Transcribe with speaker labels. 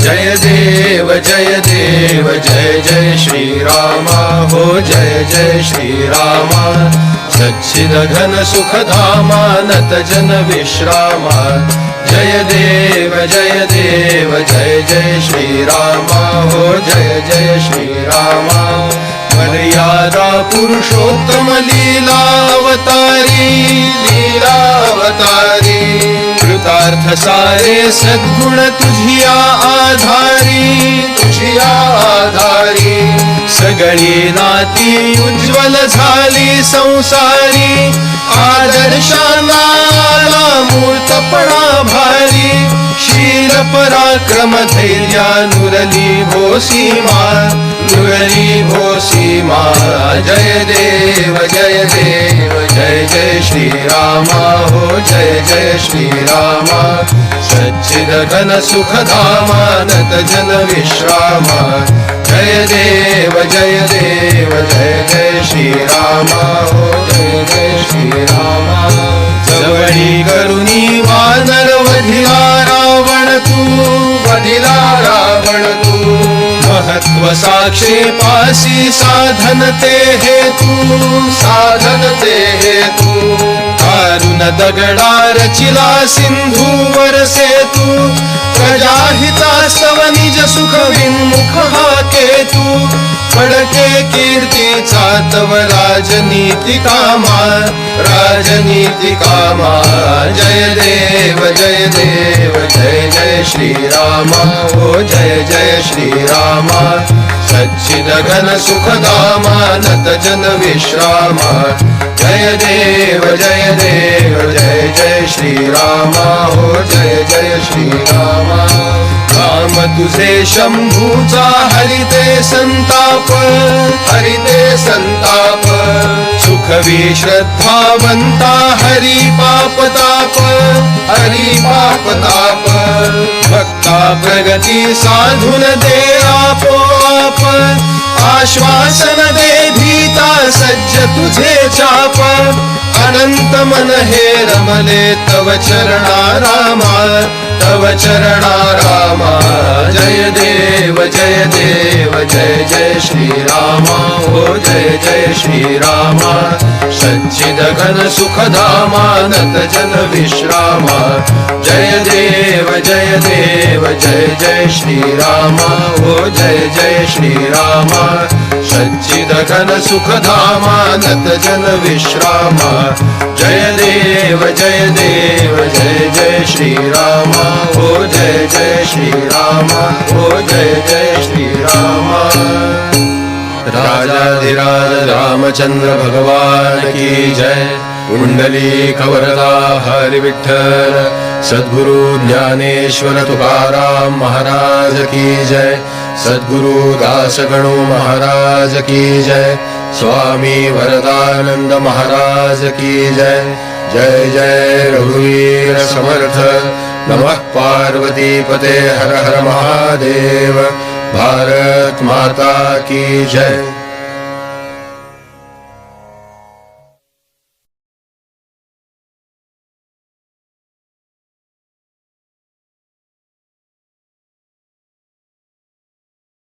Speaker 1: जय देव जय देव, जय जय श्रीरामा, हो जय जय श्रीरामा। सच्चिद घन सुखधामानत जन विश्रामा। जय देव जय देव, जय जय श्रीरामा, हो जय जय श्रीरामा। मर्यादा पुरुषोत्तम लीलावतारी लीलावतारी। कृतार्थ सारे सद्गुण तुझिया आधारी तुझिया आधारी। सगळी नाती उज्ज्वल झाली संसारी। आदर्शाला मूर्तपणा भारी। शील पराक्रम धैर्या नुरली भो सीमा। नुरली भो सीमा। जय देव जय देव जय जय श्रीरामा जय जय श्रीरामा. सच्चिद घन सुखधामानत जन विश्रामा. जय देव जय देव जय जय श्रीरामा. हो जय जय श्रीरामा. जवळी करुणी वानर वधिला रावण तू वधिला रावण तू. महत्त्व साक्षे पासी साधन ते हे तू साधन ते हे तू कारुण दगडा रचिला सिंधू वरसे तू प्रजाहितास्तव निज सुख विमुख हा केतू फडके कीर्तीचा तव राजनीती कामा राजनीती कामा जय देव जय देव जय जय श्रीरामा हो जय जय श्रीरामा सच्चिद घन सुखदामानत जन विश्रामा जय देव जय देव, जय जय श्रीरामा। हो, जय जय श्रीरामा। राम तुझे शंभूचा हरिते संताप। हरिते संताप। सुखवी श्रद्धावंता हरी पाप ताप। हरी पाप ताप। भक्ता प्रगती साधून दे आपोआप आश्वासन दे भीता सज्ज तुझे चाप. अनंत मन हे रमले तव चरणा रामा तव चरणा रामा. जय देव जय देव जय जय श्रीरामा. जय जय श्रीरामा। सच्चिद घन सुखधामानत जन विश्रामा। जय देव जय देव, जय जय श्रीरामा। हो जय जय श्रीरामा। सच्चिद घन सुखधामानत जन विश्रामा। जय देव जय देव, जय जय श्रीरामा। हो जय जय श्रीरामा। हो जय जय श्रीरामा। राजाधिराज रामचंद्र भगवान की जय। कुंडली कवरदा हरि विठ्ठल सद्गुरु ज्ञानेश्वर तुकाराम महाराज की जय। सद्गुरु दासगणु महाराज की जय। स्वामी वरदानंद महाराज की जय। जय जय रघुवीर समर्थ। नमः पार्वती पते हर हर महादेव। भारत माता की जय।